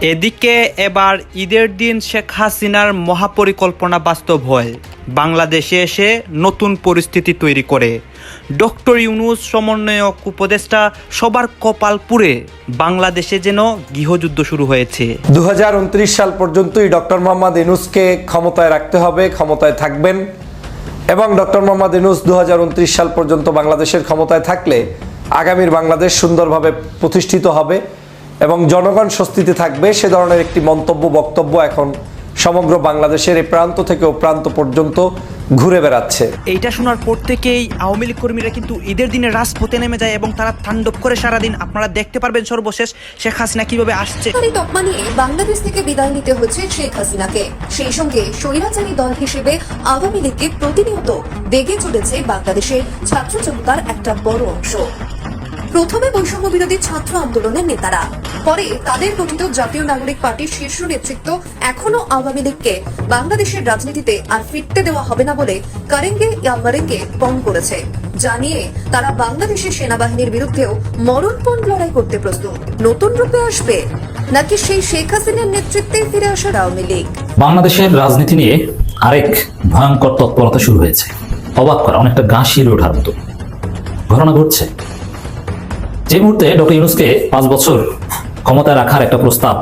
এদিকে এবার ঈদের দিন শেখ হাসিনার মহাপরিকল্পনা বাস্তব হয়। বাংলাদেশে এসে নতুন পরিস্থিতি তৈরি করে। ডক্টর ইউনুস সমন্বয়ক উপদেষ্টা সবার কপাল পুড়ে বাংলাদেশে যেন গৃহযুদ্ধ শুরু হয়েছে। দু হাজার উনত্রিশ সাল পর্যন্তই ডক্টর মোহাম্মদ ইনুসকে ক্ষমতায় রাখতে হবে, ক্ষমতায় থাকবেন। এবং ডক্টর মোহাম্মদ ইনুস দু সাল পর্যন্ত বাংলাদেশের ক্ষমতায় থাকলে আগামীর বাংলাদেশ সুন্দরভাবে প্রতিষ্ঠিত হবে। এবং জনগণ স্বস্তিতে থাকবে সে ধরনের একটি মন্তব্য বক্তব্য এখন সমগ্র বাংলাদেশের এই প্রান্ত থেকে ও প্রান্ত পর্যন্ত ঘুরে বেড়াচ্ছে। এইটা শোনার পর থেকেই আওয়ামী লীগ কর্মীরা কিন্তু ঈদের দিনে রাজপথে নেমে যায় এবং তারা তাণ্ডব করে সারাদিন। আপনারা দেখতে পারবেন সর্বশেষ শেখ হাসিনা কীভাবে আসছে। তকমা নিয়ে বাংলাদেশ থেকে বিদায় নিতে হচ্ছে শেখ হাসিনাকে। সেই সঙ্গে স্বৈরাচারী দল হিসেবে আওয়ামী লীগকে প্রতিনিয়ত বেগে চলেছে বাংলাদেশের ছাত্র জনতার একটা বড় অংশ। প্রথমে বৈষম্য বিরোধী ছাত্র আন্দোলনের নেতারা পরে তাদের গঠিত জাতীয় নাগরিক পার্টির শীর্ষ নেতৃত্ব এখনও আওয়ামী লীগকে বাংলাদেশের রাজনীতিতে আর ফিরতে দেওয়া হবে না বলে কারেঙ্গে ইয়ামারেঙ্গে পণ করেছে। জানিয়ে তারা বাংলাদেশের সেনাবাহিনীর বিরুদ্ধেও মরণপণ লড়াই করতে প্রস্তুত। নতুন রূপে আসবে নাকি সেই শেখ হাসিনার নেতৃত্বে ফিরে আসার আওয়ামী লীগ? বাংলাদেশের রাজনীতি নিয়ে আরেক ভয়ঙ্কর তৎপরতা শুরু হয়েছে। অবাক করা, অনেকটা গা শিরে ওঠার মতো। ঘটনা ঘটছে। যে মুহূর্তে ডক্টর ইউনুসকে পাঁচ বছর ক্ষমতায় রাখার একটা প্রস্তাব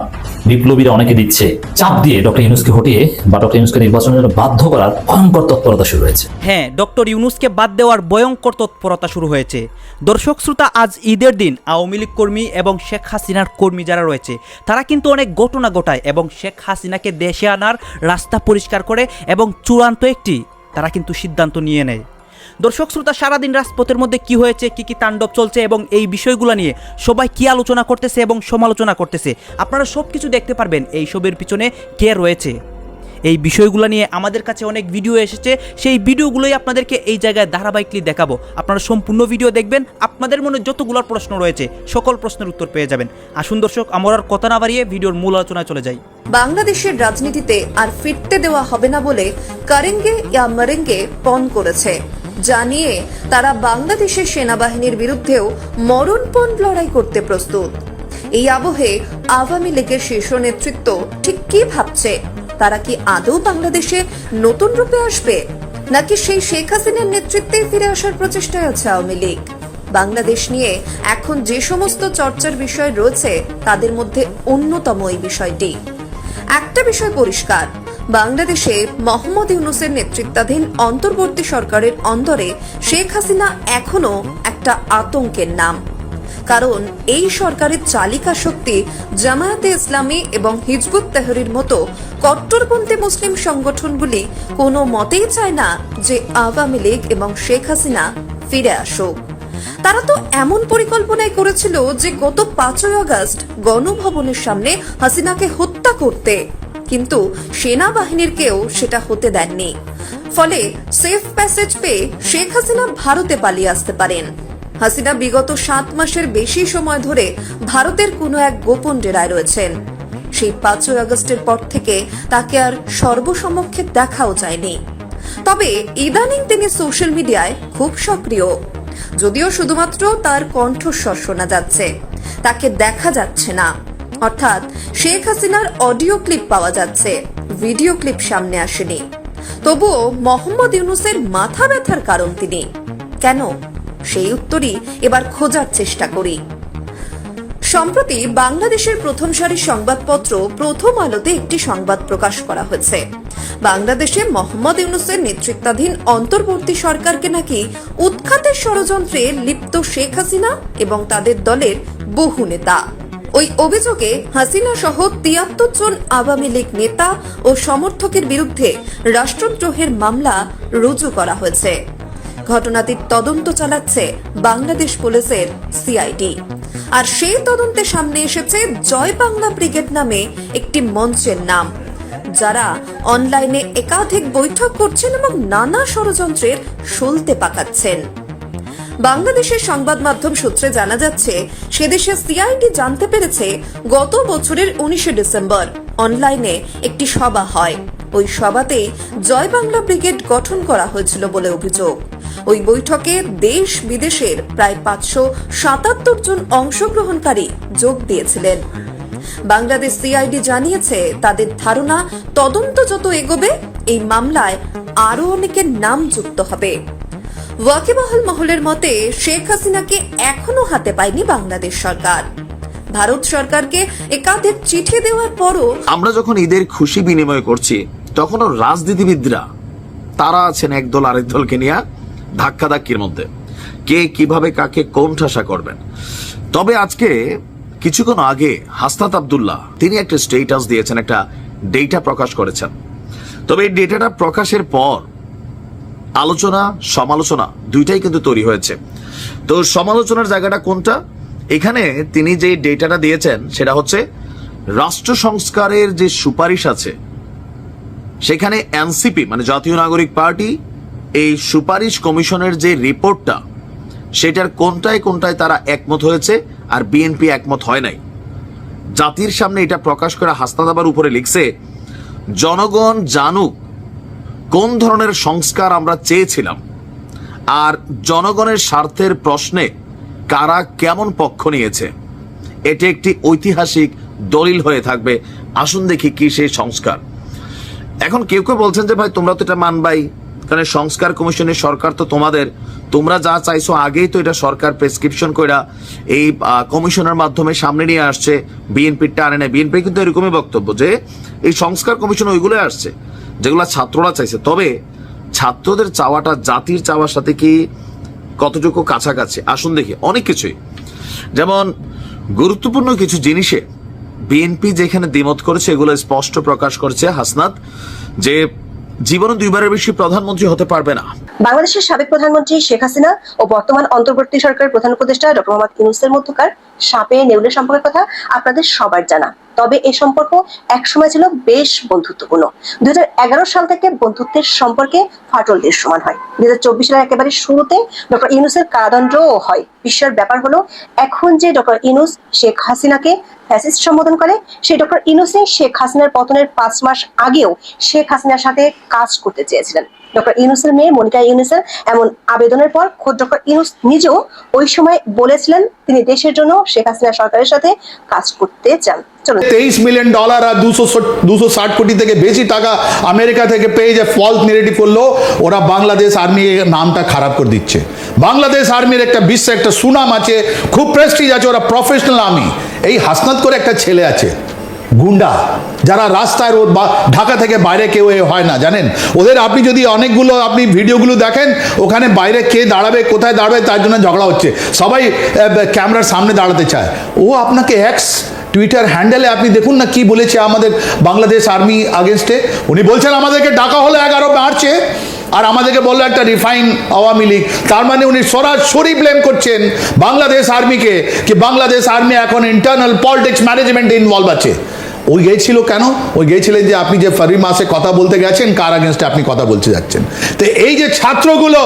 বিপ্লবীরা অনেকে দিচ্ছে। চাপ দিয়ে ডক্টর ইউনুসকে হটিয়ে বা ডক্টর ইউনুসকে নির্বাচনের জন্য বাধ্য করার ভয়ঙ্কর তৎপরতা শুরু হয়েছে। হ্যাঁ ডক্টর ইউনুসকে বাদ দেওয়ার ভয়ঙ্কর তৎপরতা শুরু হয়েছে। দর্শক শ্রোতা, আজ ঈদের দিন আওয়ামী লীগ কর্মী এবং শেখ হাসিনার কর্মী যারা রয়েছে, তারা কিন্তু অনেক ঘটনা ঘটায় এবং শেখ হাসিনাকে দেশে আনার রাস্তা পরিষ্কার করে এবং চূড়ান্ত একটি তারা কিন্তু সিদ্ধান্ত নিয়ে নেয়। দর্শক, শ্রোতা, সারাদিন রাজপথের মধ্যে কি হয়েছে, কি কি তাণ্ডব চলছে এবং এই বিষয়গুলো নিয়ে সবাই কি আলোচনা করতেছে এবং সমালোচনা করতেছে? আপনারা সব কিছু দেখতে পারবেন এই সবের পিছনে কে রয়েছে। এই বিষয়গুলো নিয়ে আমাদের কাছে অনেক ভিডিও এসেছে। সেই ভিডিওগুলোই আপনাদেরকে এই জায়গায় ধারাবাহিকলি দেখাবো। আপনারা সম্পূর্ণ ভিডিও দেখবেন, আপনাদের মনে যতগুলো প্রশ্ন রয়েছে, সকল প্রশ্নের উত্তর পেয়ে যাবেন। আসুন দর্শক, আমার কথা না বাড়িয়ে ভিডিওর মূল আলোচনায় চলে যাই। বাংলাদেশের রাজনীতিতে আর ফিরতে দেওয়া হবে না বলে কারেঙ্গে ইয়ামারেঙ্গে পণ করেছে। জানিয়ে তারা বাংলাদেশের সেনাবাহিনীর বিরুদ্ধেও মরণপণ লড়াই করতে প্রস্তুত। এই আবহে আওয়ামী লীগের শীর্ষ নেতৃত্ব ঠিক কি ভাবছে? তারা কি আদৌ বাংলাদেশে নতুন রূপে আসবে? নাকি সেই শেখ হাসিনার নেতৃত্বে ফিরে আসার প্রচেষ্টায় আছে আওয়ামী লীগ? বাংলাদেশ নিয়ে এখন যে সমস্ত চর্চার বিষয় রয়েছে, তাদের মধ্যে অন্যতম এই বিষয়টি। একটা বিষয় পরিষ্কার, বাংলাদেশে মোহাম্মদ ইউনুসের নেতৃত্বাধীন অন্তর্বর্তী সরকারের অন্তরে শেখ হাসিনা এখনও একটা আতঙ্কের নাম। কারণ এই সরকারের চালিকা শক্তি জামায়াতে ইসলামী এবং হিজবুত তেহরির মতো কট্টরপন্থী মুসলিম সংগঠনগুলি কোনো মতেই চায় না যে আওয়ামী লীগ এবং শেখ হাসিনা ফিরে আসুক। তারা তো এমন পরিকল্পনাই করেছিল যে গত পাঁচই আগস্ট গণভবনের সামনে হাসিনাকে হত্যা করতে। কিন্তু সেনাবাহিনীর কেউ সেটা হতে দেননি। ফলে সেফ প্যাসেজ পেয়ে শেখ হাসিনা ভারতে পালিয়ে আসতে পারেন। হাসিনা বিগত সাত মাসের বেশি সময় ধরে ভারতের কোনো এক গোপন ডেরায় রয়েছেন। সেই পাঁচই আগস্টের পর থেকে তাকে আর সর্বসমক্ষে দেখাও যায়নি। তবে ইদানিং তিনি সোশ্যাল মিডিয়ায় খুব সক্রিয়। যদিও শুধুমাত্র তার কণ্ঠস্বর শোনা যাচ্ছে, তাকে দেখা যাচ্ছে না। অর্থাৎ শেখ হাসিনার অডিও ক্লিপ পাওয়া যাচ্ছে, ভিডিও ক্লিপ সামনে আসেনি। তবুও মোহাম্মদ ইউনুসের মাথা ব্যথার কারণ তিনি। কেন? সেই উত্তরই এবার খোঁজার চেষ্টা করি। সম্প্রতি বাংলাদেশের প্রথম সারির সংবাদপত্র প্রথম আলোতে একটি সংবাদ প্রকাশ করা হয়েছে। বাংলাদেশে মোহাম্মদ ইউনুসের নেতৃত্বাধীন অন্তর্বর্তী সরকারকে নাকি উৎখাতের ষড়যন্ত্রে লিপ্ত শেখ হাসিনা এবং তাদের দলের বহু নেতা। ওই অভিযোগে হাসিনা সহ তিয়াত্তর জন আওয়ামী লীগ নেতা ও সমর্থকের বিরুদ্ধে রাষ্ট্রদ্রোহের মামলা রুজু করা হয়েছে। ঘটনাটির তদন্ত চালাচ্ছে বাংলাদেশ পুলিশের সিআইডি। আর সেই তদন্তে সামনে এসেছে জয় বাংলা ব্রিগেড নামে একটি মঞ্চের নাম। যারা অনলাইনে একাধিক বৈঠক করছেন এবং নানা ষড়যন্ত্রের সলতে পাকাচ্ছেন। বাংলাদেশের সংবাদ মাধ্যম সূত্রে জানা যাচ্ছে, সেদেশে সিআইডি জানতে পেরেছে গত বছরের উনিশে ডিসেম্বর অনলাইনে একটি সভা হয়। ওই সভাতে জয় বাংলা ব্রিগেড গঠন করা হয়েছিল বলে অভিযোগ। ওই বৈঠকে দেশ বিদেশের প্রায় পাঁচশো সাতাত্তর জন অংশগ্রহণকারী যোগ দিয়েছিলেন। বাংলাদেশ সিআইডি জানিয়েছে, তাদের ধারণা, তদন্ত যত এগোবে, এই মামলায় আরও অনেকের নাম যুক্ত হবে। ওয়াকিবহাল মহলের মতে, শেখ হাসিনাকে এখনও হাতে পায়নি বাংলাদেশ সরকার। ভারত সরকারকে একাধিক চিঠি দেওয়ার পরও আমরা যখন ঈদের খুশি বিনিময় করছি তখনও রাজনীতিবিদরা, তারা আছেন একদল আরেক দলকে নিয়ে ধাক্কা ধাক্কির মধ্যে। কে কীভাবে কাকে কোন ঠাসা করবেন। তবে আজকে কিছুক্ষণ আগে হাস্তাত আবদুল্লাহ, তিনি একটা স্টেটাস দিয়েছেন, একটা ডেটা প্রকাশ করেছেন। তবে এই ডেটাটা প্রকাশের পর আলোচনা, সমালোচনা দুইটাই কিন্তু তৈরি হয়েছে। তো সমালোচনার জায়গাটা কোনটা? এখানে তিনি যে ডেটাটা দিয়েছেন, সেটা হচ্ছে রাষ্ট্র সংস্কারের যে সুপারিশ আছে সেখানে এনসিপি মানে জাতীয় নাগরিক পার্টি, এই সুপারিশ কমিশনের যে রিপোর্টটা, সেটার কোনটায় কোনটায় তারা একমত হয়েছে আর বিএনপি একমত হয় নাই। জাতির সামনে এটা প্রকাশ করা হাস্তাদাবার উপরে লিখছে, জনগণ জানুক কোন ধরনের সংস্কার আমরা চেয়েছিলাম আর জনগণের স্বার্থের প্রশ্নে কারা কেমন পক্ষ নিয়েছে। এটি একটি ঐতিহাসিক দলিল হয়ে থাকবে। আসুন দেখি কি সেই সংস্কার। এখন কেউ কেউ বলছেন যে, ভাই, তোমরা তো এটা মানবাই। কারণ সংস্কার কমিশনের সরকার তো তোমাদের। তোমরা যা চাইছো আগেই তো এটা সরকার প্রেসক্রিপশন কইরা এই কমিশনের মাধ্যমে সামনে নিয়ে আসছে। বিএনপির আনে না বিএনপি কিন্তু এরকমই বক্তব্য যে, এই সংস্কার কমিশন ওইগুলোই আসছে, যেগুলো ছাত্ররা চাইছে। তবে ছাত্রদের চাওয়াটা, জাতির চাওয়ার সাথে কি কতটুকু কাছাকাছি? আসুন দেখি। অনেক কিছুই। যেমন, গুরুত্বপূর্ণ কিছু জিনিসে বিএনপি যেখানে দ্বিমত করেছে, এগুলো স্পষ্ট প্রকাশ করেছে হাসনাত, যে জীবনে দুইবারের বেশি প্রধানমন্ত্রী হতে পারবে না। বাংলাদেশের সাবেক প্রধানমন্ত্রী শেখ হাসিনা ও বর্তমান অন্তর্বর্তী সরকারের প্রধান উপদেষ্টা ডক্টর মোহাম্মদ ইউনুসের মধ্যকার সাপে নেউলের সম্পর্কের কথা আপনাদের সবার জানা। তবে এই সম্পর্ক একসময় ছিল বেশ বন্ধুত্বপূর্ণ। দুই সাল থেকে বন্ধুত্বের সম্পর্কে ফাটল দৃশ্যমান হয়। দুই সালের একেবারে শুরুতে ডক্টর ইউনুসের কারাদণ্ডও হয়। বিশ্বের ব্যাপার হলো, এখন যে ডক্টর ইউনুস শেখ হাসিনাকে ফ্যাসিস্ট সম্বোধন করে সেই ডক্টর ইউনুসে শেখ হাসিনার পতনের পাঁচ মাস আগেও শেখ হাসিনার সাথে কাজ করতে চেয়েছিলেন। ডক্টর ইউনুসের মেয়ে মনিকা ইউনুসের এমন আবেদনের পর খোদ ডক্টর ইউনুস নিজেও ওই সময় বলেছিলেন তিনি দেশের জন্য শেখ হাসিনা সরকারের সাথে কাজ করতে চান। তেইশ মিলিয়ন ডলার আর দুশো ষাট কোটি থেকে বেশি টাকা আমেরিকা থেকে পেয়ে যে ফলস নেগেটিভ করল, ওরা বাংলাদেশ আর্মি নামটা খারাপ করে দিচ্ছে। বাংলাদেশ আর্মির একটা বিশ্বে একটা সুনাম আছে, খুব প্রেস্টিজ আছে, ওরা প্রফেশনাল আর্মি এই হাসনাত করে একটা ছেলে আছে। গুন্ডা, যারা রাস্তায় রোড বা ঢাকা থেকে বাইরে কেউ এ হয় না, জানেন? ওদের আপনি যদি অনেকগুলো আপনি ভিডিওগুলো দেখেন, ওখানে বাইরে কে দাঁড়াবে, কোথায় দাঁড়াবে, তার জন্য ঝগড়া হচ্ছে। সবাই ক্যামেরার সামনে দাঁড়াতে চায়। ও আপনাকে এক্স টুইটার হ্যান্ডেলে আপনি দেখুন না কি বলেছে আমাদের বাংলাদেশ আর্মি আগেনস্টে উনি বলছেন, আমাদেরকে ডাকা হলো এগারো মার্চে, আর আমাদেরকে বলল একটা রিফাইন আওয়ামী লীগ। তার মানে উনি সরাসরি ব্লেম করছেন বাংলাদেশ আর্মিকে, কি বাংলাদেশ আর্মি এখন ইন্টারনাল পলিটিক্স ম্যানেজমেন্টে ইনভলভ আছে। ওই গিয়েছিল কেন? ওই গিয়েছিলেন যে আপনি যে ফারি মাসে কথা বলতে গেছেন, কার আগেনস্টে আপনি কথা বলতে যাচ্ছেন? তো এই যে ছাত্রগুলো,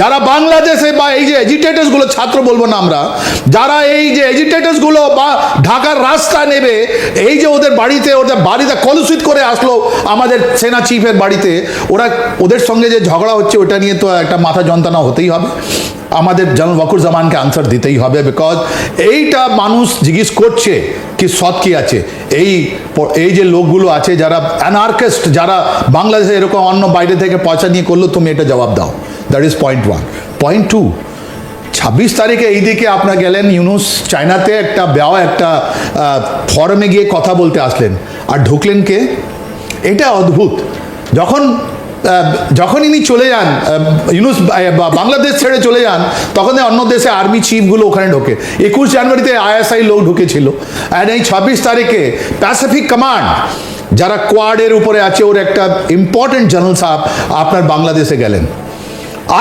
যারা বাংলাদেশে বা এই যে এজিটেটার্সগুলো, ছাত্র বলব না আমরা, যারা এই যে এজিটেটার্সগুলো বা ঢাকার রাস্তা নেবে, এই যে ওদের বাড়িতে ওদের বাড়িতে কলুষিত করে আসলো আমাদের সেনা চিফের বাড়িতে, ওরা ওদের সঙ্গে যে ঝগড়া হচ্ছে, ওটা নিয়ে তো একটা মাথা যন্ত্রণা হতেই হবে। আমাদের ওয়াকুর জামানকে আনসার দিতেই হবে বিকজ এইটা মানুষ জিজ্ঞেস করছে কি সৎ কি আছে। এই এই যে লোকগুলো আছে যারা অ্যানার্কেস্ট যারা বাংলাদেশে এরকম অন্য বাইরে থেকে পয়সা নিয়ে করল, তুমি এটা জবাব দাও। That is point one point two ছাব্বিশ তারিখে এইদিকে আপনার গেলেন ইউনুস চায়নাতে একটা বেও একটা ফরমে গিয়ে কথা বলতে আসলেন। আর ঢুকলেন কে? এটা অদ্ভুত। যখন যখন ইনি চলে যান ইউনুস বাংলাদেশ ছেড়ে চলে যান, তখন অন্য দেশে আর্মি চিফগুলো ওখানে ঢোকে। একুশ জানুয়ারিতে আইএসআই লোক ঢুকেছিল। অ্যান্ড এই ছাব্বিশ তারিখে প্যাসিফিক কমান্ড যারা কোয়াডের উপরে আছে, ওর একটা ইম্পর্টেন্ট জেনারেল সাহেব আপনার বাংলাদেশে গেলেন।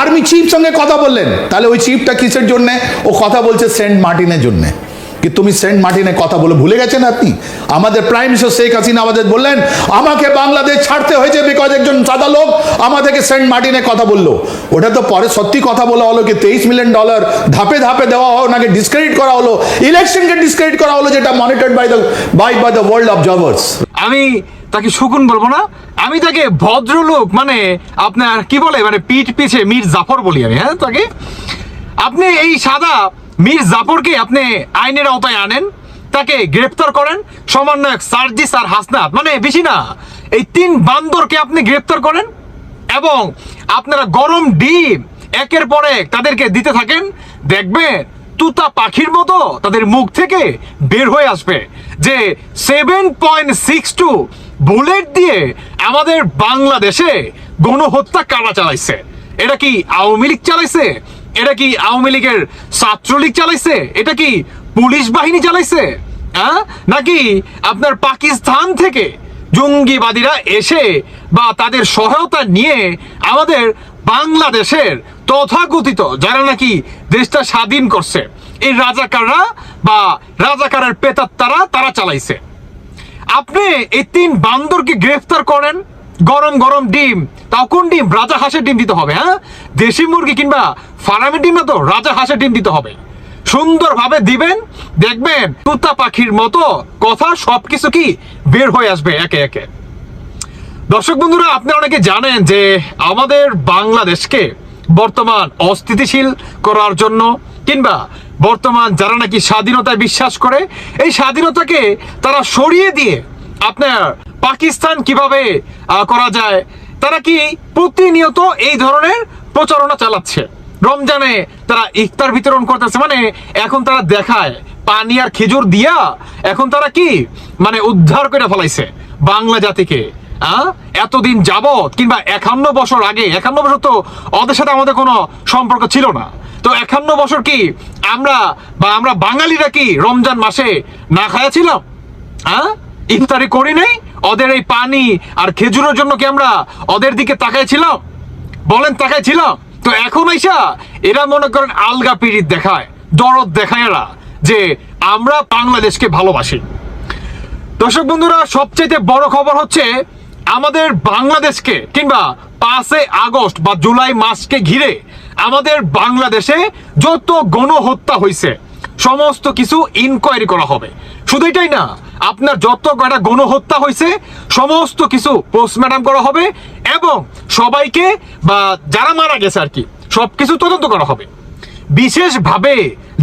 আর্মি চিফ সঙ্গে কথা বললেন। তাহলে ওই চিফটা কিসের জন্যে? ও কথা বলছে সেন্ট মার্টিনের জন্য। কি তুমি সেন্ট মার্টিনে কথা বলে ভুলে গেছেন আপনি? আমাদের প্রাইম মিনিস্টার শেখ হাসিনা আমাদের বললেন, আমাকে বাংলাদেশ ছাড়তে হয়েছে বিকজ একজন সাদা লোক আমাদেরকে সেন্ট মার্টিনে কথা বলল। ওটা তো পরে সত্যি কথা বলা হলো কি তেইশ মিলিয়ন ডলার ধাপে ধাপে দেওয়া হলো, ওনাকে ডিসক্রেডিট করা হলো ইলেকশনকে ডিসক্রেডিট করা হলো, যেটা monitored by the by by the world observers আমি তাকে শকুন বলব না, আমি তাকে ভদ্রলোক মানে আপনার কি বলে মানে পিঠ পিছে মীর জাফর বলি আমি হ্যাঁ তাকে। আপনি এই সাদা মীর জাফরকে আপনি আইনের আওতায় আনেন, তাকে গ্রেপ্তার করেন, সমন্বয়ক সার্জিস আর হাসনাত মানে বেশি না, এই তিন বান্দরকে আপনি গ্রেপ্তার করেন এবং আপনারা গরম ডিম একের পর এক তাদেরকে দিতে থাকেন, দেখবেন তুতা পাখির মতো তাদের মুখ থেকে বের হয়ে আসবে যে seven point six two bullet দিয়ে আমাদের বাংলাদেশে গণহত্যা কারা চালাইছে? এটা কি আওয়ামী লীগ চালাইছে? এটা কি আওয়ামী লীগের ছাত্রলীগ চালাইছে? এটা কি পুলিশ বাহিনী চালাইছে? হ্যাঁ? নাকি আপনার পাকিস্তান থেকে জঙ্গিবাদীরা এসে বা তাদের সহায়তা নিয়ে আমাদের বাংলাদেশের তথাকথিত, যারা নাকি দেশটা স্বাধীন করছে, এই রাজাকাররা বা রাজাকারের পেতাত্তারা তারা চালাইছে। আপনি এই তিন বান্দরকে গ্রেফতার করেন, গরম গরম ডিম, তাও কোন ডিম? রাজা হাঁসের ডিম দিতে হবে হ্যাঁ? দেশি মুরগি কিংবা ফার্মের ডিম তো রাজা হাঁসের ডিম দিতে হবে। সুন্দরভাবে দিবেন, দেখবেন তুতা পাখির মতো কথা সবকিছু কি বের হয়ে আসবে একে একে। দর্শক বন্ধুরা, আপনি অনেকে জানেন যে আমাদের বাংলাদেশকে বর্তমান অস্থিতিশীল করার জন্য কিংবা বর্তমান যারা নাকি স্বাধীনতায় বিশ্বাস করে, এই স্বাধীনতাকে তারা সরিয়ে দিয়ে আপনার পাকিস্তান কীভাবে করা যায়, তারা কি প্রতিনিয়ত এই ধরনের প্রচারণা চালাচ্ছে? রমজানে তারা ইফতার বিতরণ করতেছে মানে এখন তারা দেখায়, পানি আর খেজুর দিয়া এখন তারা কি? মানে উদ্ধার করে ফেলাইছে বাংলা জাতিকে? এতদিন যাবৎ কিংবা একান্ন বছর আগে, একান্ন বছর তো ওদের সাথে আমাদের কোনো সম্পর্ক ছিল না। তো একান্ন বছর কি আমরা বা আমরা বাঙালিরা কি রমজান মাসে না খায়া ছিলাম হ্যাঁ ইফতারি করি নাই? ওদের এই পানি আর খেজুরের জন্য কি আমরা ওদের দিকে তাকাইছিলাম? বলেন তাকাইছিলাম? তো এখন আইসা এরা মনে করেন আলগা পিড়িত দেখায়, দরদ দেখায় এরা, যে আমরা বাংলাদেশকে ভালোবাসি। দর্শক বন্ধুরা সবচেয়ে বড় খবর হচ্ছে আমাদের বাংলাদেশকে কিংবা পাঁচে আগস্ট বা জুলাই মাসকে ঘিরে আমাদের বাংলাদেশে যত গণহত্যা হয়েছে সমস্ত কিছু ইনকোয়ারি করা হবে। শুধু এটাই না, আপনার যত কয়টা গণহত্যা হয়েছে, সমস্ত কিছু পোস্টমর্টম করা হবে এবং সবাইকে বা যারা মারা গেছে আর কি, সবকিছু তদন্ত করা হবে। বিশেষভাবে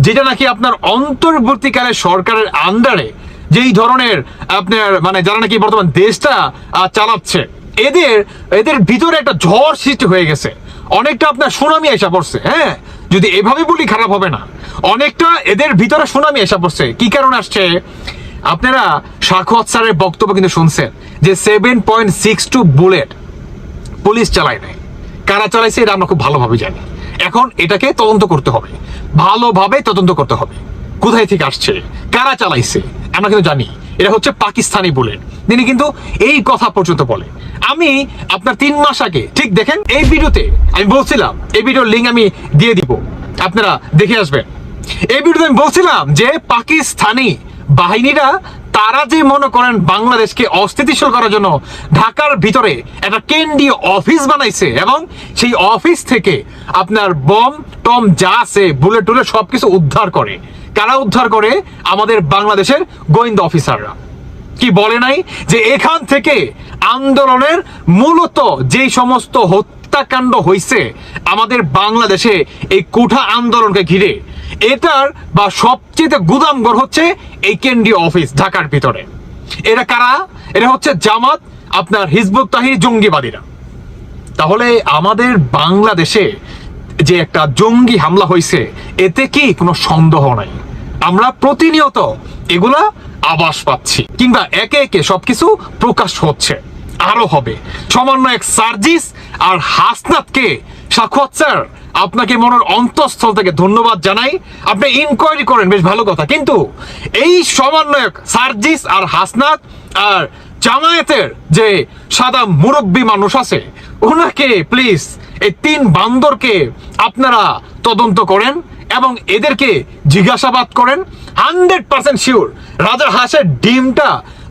যেটা নাকি আপনার অন্তর্বর্তীকালে সরকারের আন্ডারে, যেই ধরনের আপনার মানে যারা নাকি বর্তমান দেশটা চালাচ্ছে, এদের এদের ভিতরে একটা ঝড় সৃষ্টি হয়ে গেছে। অনেকটা আপনার সুনামি এসে পড়ছে হ্যাঁ? যদি এভাবে বলি খারাপ হবে না। অনেকটা এদের ভিতরে সুনামি এসে পড়ছে। কি কারণে আসছে? আপনারা সাক্ষাৎ স্যারের বক্তব্য কিন্তু শুনছেন যে seven point six two bullet police চালায় নাই। কারা চালাইছে এটা আমরা খুব ভালোভাবে জানি। এখন এটাকে তদন্ত করতে হবে। ভালোভাবে তদন্ত করতে হবে। কোথায় থেকে আসছে? কারা চালাইছে? আমরা কিন্তু জানি। এটা হচ্ছে পাকিস্তানি বুলেট তিনি কিন্তু এই কথা পর্যন্ত বলে। আমি আপনার তিন মাস আগে, ঠিক দেখেন, এই ভিডিওতে আমি বলছিলাম, এই ভিডিওর লিঙ্ক আমি দিয়ে দিব। আপনারা দেখে আসবেন। এই ভিডিওতে আমি বলছিলাম যে পাকিস্তানি বাহিনীরা, তারা যে মনে করেন বাংলাদেশকে অস্থিতিশীল করার জন্য ঢাকার ভিতরে একটা কেন্দ্রীয় অফিস বানাইছে এবং সেই অফিস থেকে আপনার বম টম যা আছে বুলেট টুলেট সবকিছু উদ্ধার করে। কারা উদ্ধার করে? আমাদের বাংলাদেশের গোয়েন্দা অফিসাররা কি বলে নাই? যে এখান থেকে আন্দোলনের মূলত যেই সমস্ত হত্যাকাণ্ড হয়েছে আমাদের বাংলাদেশে এই কুঠা আন্দোলনকে ঘিরে, এটার বা সবচেয়ে গুদামঘর হচ্ছে এই কেন্দ্রীয় অফিস ঢাকার ভিতরে। এরা কারা? এরা হচ্ছে জামাত, আপনার হিজবুত তাহির জঙ্গিবাদীরা। তাহলে আমাদের বাংলাদেশে যে একটা জঙ্গি হামলা হয়েছে এতে কি কোনো সন্দেহ নাই? আমরা প্রতিনিয়ত এগুলা আবাস পাচ্ছি। কিংবা একে একে সবকিছু প্রকাশ হচ্ছে। আরও হবে। সমন্বয়ক সার্জিস আর হাসনাতকে। সাক্ষাৎ স্যার, আপনাকে মনের অন্তঃস্থল থেকে ধন্যবাদ জানাই। আপনি ইনকোয়ারি করেন, বেশ ভালো কথা। কিন্তু এই সমন্বয়ক সার্জিস আর হাসনাত আর জামায়াতের যে সাদা মুরব্বী মানুষ আছে, ওনাকে প্লিজ এই তিন বান্দরকে আপনারা তদন্ত করেন এবং এদেরকে জিজ্ঞাসাবাদ করেন। হান্ড্রেড পার্সেন্ট শিওর রাজা হাঁসের ডিমটা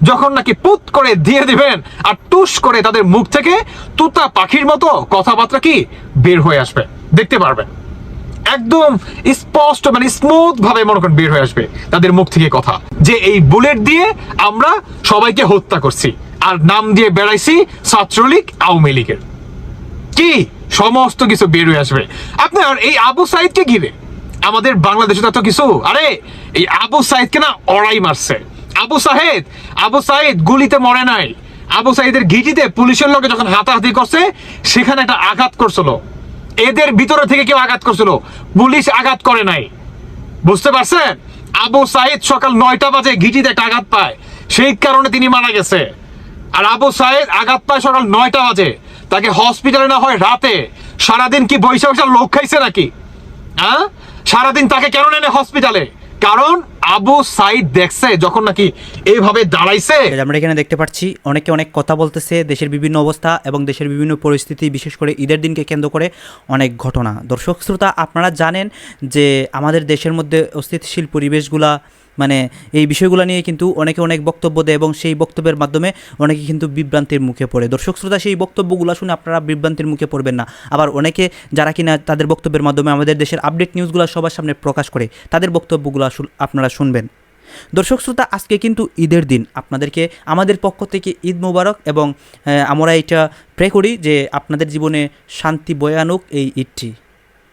যখন নাকি পুত করে দিয়ে দিবেন আর টুস করে তাদের মুখ থেকে তুতা পাখির মতো কথাবার্তা কি বের হয়ে আসবে, দেখতে পারবেন। একদম স্পষ্ট মানে স্মুথ ভাবে মনে করেন বের হয়ে আসবে তাদের মুখ থেকে কথা। যে এই বুলেট দিয়ে আমরা সবাইকে হত্যা করছি আর নাম দিয়ে বেড়াইছি ছাত্রলীগ, আওয়ামী লীগের। কি সমস্ত কিছু বের হয়ে আসবে। আপনার এই আবু সাইদকে ঘিরে আমাদের বাংলাদেশে তো কিছু? আরে, এই আবু সাইদকে না অড়াই মারছে। আবু সাহেদ, আবু সাইদ গুলিতে মরে নাই। আবু সাইদের ঘিটিতে পুলিশের লোকে যখন হাতাহাতি করছে, সেখানে একটা আঘাত করছিল। এদের ভিতরে থেকে কেউ আঘাত করছিল। পুলিশ আঘাত করে নাই। বুঝতে পারছেন? আবু সাইদ সকাল নয়টা বাজে ঘিটিতে একটা আঘাত পায়। সেই কারণে তিনি মারা গেছে। আর আবু সাইদ আঘাত পায় সকাল নয়টা বাজে। তাকে হসপিটালে না হয় রাতে। সারাদিন কি বৈশা বৈশা লোক খাইছে নাকি? হ্যাঁ? সারাদিন তাকে কেন নেনে হসপিটালে কারণ আবু সাইদ দেখছে, যখন নাকি এইভাবে দাঁড়াইছে। আমরা এখানে দেখতে পাচ্ছি, অনেকে অনেক কথা বলতেছে, দেশের বিভিন্ন অবস্থা এবং দেশের বিভিন্ন পরিস্থিতি, বিশেষ করে ঈদের দিনকে কেন্দ্র করে অনেক ঘটনা। দর্শক, শ্রোতা, আপনারা জানেন যে আমাদের দেশের মধ্যে অস্থিতিশীল পরিবেশগুলা মানে এই বিষয়গুলো নিয়ে কিন্তু অনেকে অনেক বক্তব্য দেয় এবং সেই বক্তব্যের মাধ্যমে অনেকে কিন্তু বিভ্রান্তির মুখে পড়ে। দর্শক শ্রোতা, সেই বক্তব্যগুলো শুনে আপনারা বিভ্রান্তির মুখে পড়বেন না। আবার অনেকে যারা কিনা তাদের বক্তব্যের মাধ্যমে আমাদের দেশের আপডেট নিউজগুলো সবার সামনে প্রকাশ করে, তাদের বক্তব্যগুলো আপনারা শুনবেন। দর্শক শ্রোতা, আজকে কিন্তু ঈদের দিন। আপনাদেরকে, আমাদের পক্ষ থেকে ঈদ মোবারক এবং আমরা এটা প্রে করি যে আপনাদের জীবনে শান্তি বয়ে আনুক এই ঈদটি।